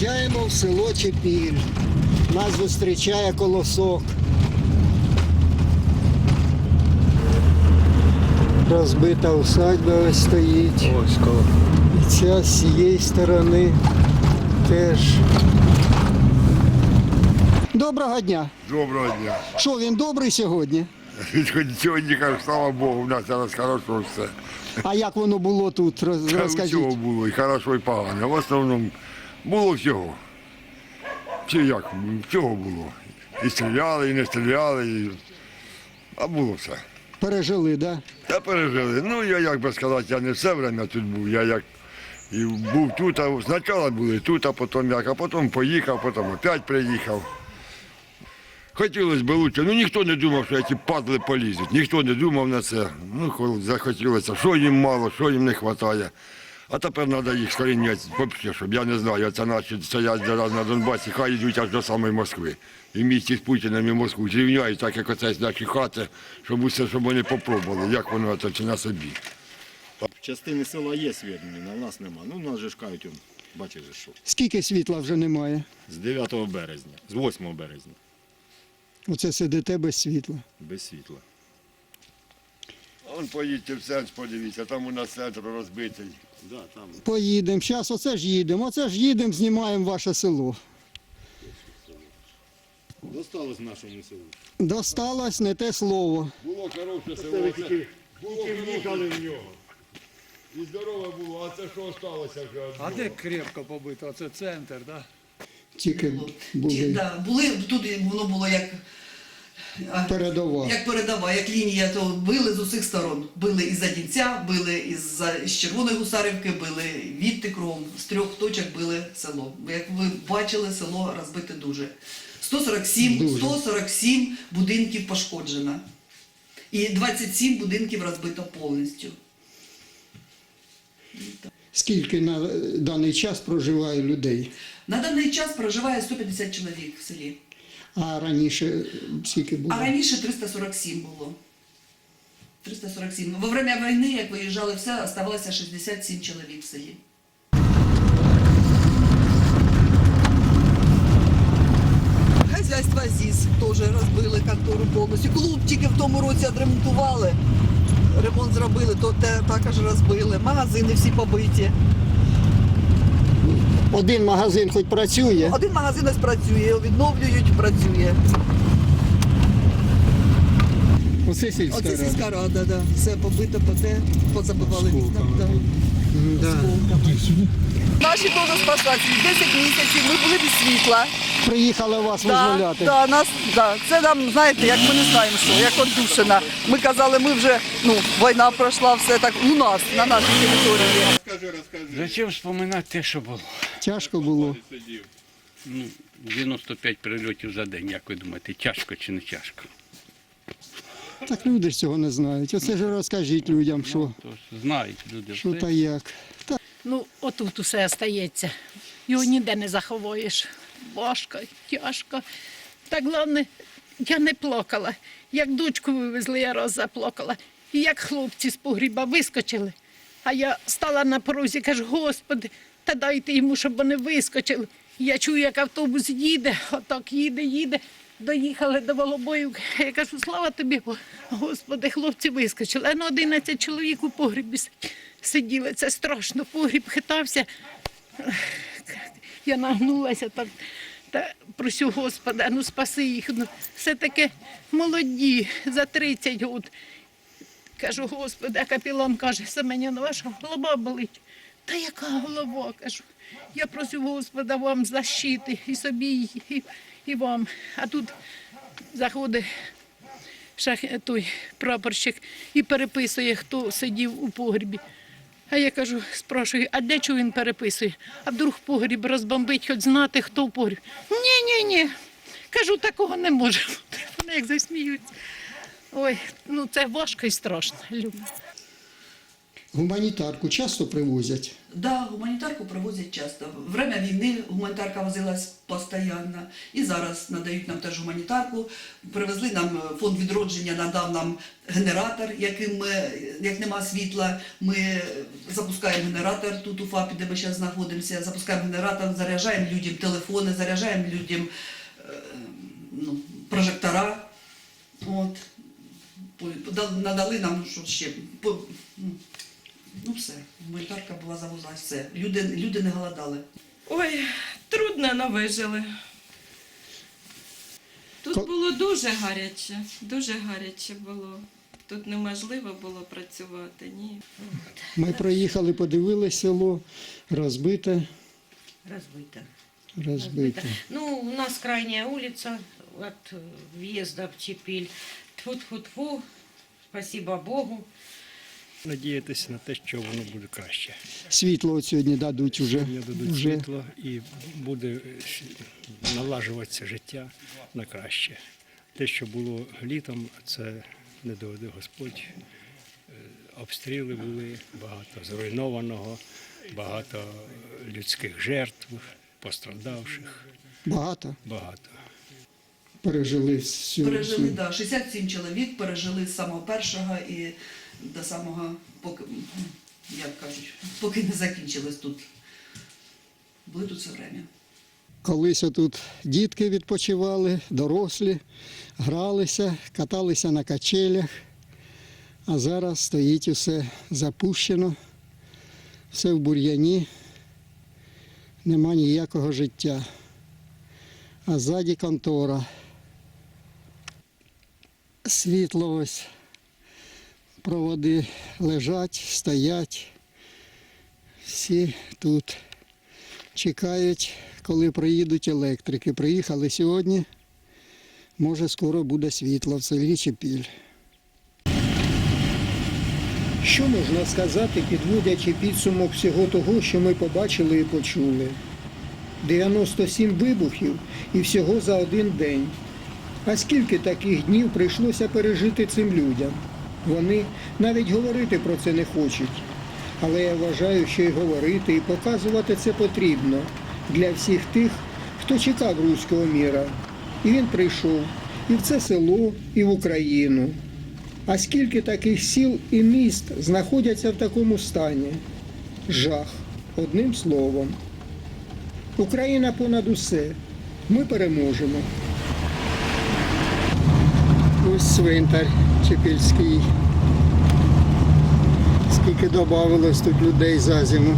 Заїжджаємо в село Чепіль. Нас зустрічає колосок. Розбита усадьба ось стоїть. Ось коло. І ця з цієї сторони теж. Доброго дня. Доброго дня. Що він добрий сьогодні? Сьогодні кажу, слава Богу, у нас зараз хорошо все. А як воно було тут? Роз- Та всього Розкажіть. було, і хорошо, і погано. В основному було всього. Чи як, всього було. І стріляли, і не стріляли, і... а було все. Пережили, так? Да? Та пережили. Ну, я як би сказати, я не все время тут був. Я як і був тут, а спочатку були тут, а потім як, а потім поїхав, потім опять приїхав. Хотілося б лучше. Ну ніхто не думав, що ці падли полізуть. Ніхто не думав на це. Ну, захотілося, що їм мало, що їм не вистачає. А тепер треба їх скоріняти, взагалі, щоб я не знаю, це наші стоять зараз на Донбасі, хай йдуть аж до самої Москви. І в місті з Путіним і Москву зрівняють, так як оце наші хати, щоб усе, щоб вони попробували, як воно це чи на собі. Частини села є свідомі, а в нас нема. Ну, нас же ж кажуть, он, бачиш, же, що Скільки світла вже немає? з 9 березня, з 8 березня, Оце сидите без світла. без світла. Он поїдьте в центр, подивіться, там у нас центр розбитий. Да, там. Поїдемо. Зараз оце ж їдемо. Оце ж їдемо, знімаємо ваше село. Досталось нашому селу. Досталось не те слово. Було хороше село. це- Було хороше в нього. і здорове було, а це що сталося вже? А де крепко побито? Це центр, так? Да? Тільки були да, були тут і воно було як, передова. як передова, як лінія, то били з усіх сторон. Били із Задінця, били із, з Червоної Гусарівки, били від Тикром, з трьох точок били село. Як ви бачили, село розбите дуже. 147, Дуже. 147 будинків пошкоджено. І 27 будинків розбито повністю. Скільки на даний час проживає людей? На даний час проживає 150 чоловік в селі. А раніше скільки було? А раніше 347 було. 347. Во время війни, як виїжджали все, оставалося 67 чоловік в селі. Хазяйство ЗІС теж розбили контору повністю. Клуб тільки в тому році відремонтували. Ремонт зробили, то те також розбили. Магазини всі побиті. Один магазин хоч працює. Один магазин ось працює, відновлюють, працює. Оце сільська Оце рада. сільська рада, да. все побито, поте, позабивали вікна. Да. Да. Осколками. Наші теж спасати. 10 місяців ми були без світла. Приїхали вас Да, визволяти. да, нас, да. Це нам, знаєте, як ми не знаємо, що, як отдушина. Ми казали, ми вже, ну, війна пройшла, все так у нас, на нашій території. Зачем вспоминати те, що було? Тяжко було. Ну, 95 прильотів за день, як ви думаєте, тяжко чи не тяжко? Так люди ж цього не знають. Оце ж розкажіть людям, що, То ж знають люди що все. та як. Ну, отут усе остається. Його ніде не заховаєш. Важко, тяжко. Та головне, я не плакала. Як дочку вивезли, я раз заплакала. І як хлопці з погріба вискочили. А я стала на порозі, кажу, Господи, та дайте йому, щоб вони вискочили. Я чую, як автобус їде, отак їде, їде. Доїхали до Волобоївки. Я кажу, слава тобі, Господи, хлопці вискочили. А ну 11 чоловік у погрібі сиділи. Це страшно. Погріб хитався. Я нагнулася так та просю Господа, ну спаси їх. Ну, все таки молоді, за 30 років. Кажу, Господи, а капілан каже, Семеняна, ваша голова болить. Та яка голова? кажу. Я просю Господа вам защити і собі, і, і вам. А тут заходить шах, той прапорщик і переписує, хто сидів у погрібі. А я кажу, спрашую, а для чого він переписує? А вдруг погріб розбомбить, хоч знати, хто в погріб. Ні, ні, ні. Кажу, такого не може. Вони як засміються. Ой, ну це важко і страшно. Люба. Гуманітарку часто привозять. Да, гуманітарку привозять часто. Время війни гуманітарка возилась постійно. І зараз надають нам теж гуманітарку. Привезли нам е, фонд відродження, надав нам генератор, яким ми, як нема світла, ми запускаємо генератор тут у ФАПі, де ми зараз знаходимося. Запускаємо генератор, заряджаємо людям телефони, заряджаємо людям е, ну, прожектора. От. Надали нам що ще. Ну, все, гуманітарка була завоза, все. Люди, люди не голодали. Ой, трудно, але вижили. Тут Ко- було дуже гаряче, дуже гаряче було. Тут неможливо було працювати, ні. Ми проїхали, подивилися село, розбите, Разбито. розбите. Ну, у нас крайняя улица от э, въезда в Чепиль. Тьфу-тьфу-тьфу, спасибо Богу. Надіятися на те, що воно буде краще. Світло от сьогодні дадуть уже. Сьогодні дадуть вже. світло і буде налажуватися життя на краще. Те, що було літом, це не доведе Господь. Е, Обстріли були, багато зруйнованого, багато людських жертв, пострадавших, Багато багато. Пережили всю. Пережили, всю- да, 67 чоловік пережили з самого першого і до самого, поки, як кажуть, поки не закінчилось тут. Були тут все время. Колись отут дітки відпочивали, дорослі, гралися, каталися на качелях, а зараз стоїть усе запущено, все в бур'яні, нема ніякого життя. А ззаді контора. Світло ось, проводи лежать, стоять. Всі тут чекають, коли приїдуть електрики. Приїхали сьогодні. Може, скоро буде світло в селі Чепіль. Що можна сказати, підводячи підсумок всього того, що ми побачили і почули? 97 вибухів і всього за один день. А скільки таких днів прийшлося пережити цим людям? Вони навіть говорити про це не хочуть. Але я вважаю, що і говорити, і показувати це потрібно для всіх тих, хто чекав руського міра. І він прийшов і в це село, і в Україну. А скільки таких сіл і міст знаходяться в такому стані? Жах, одним словом. Україна понад усе. Ми переможемо. Ось цвинтар Чепільський. Скільки додавалось тут людей за зиму.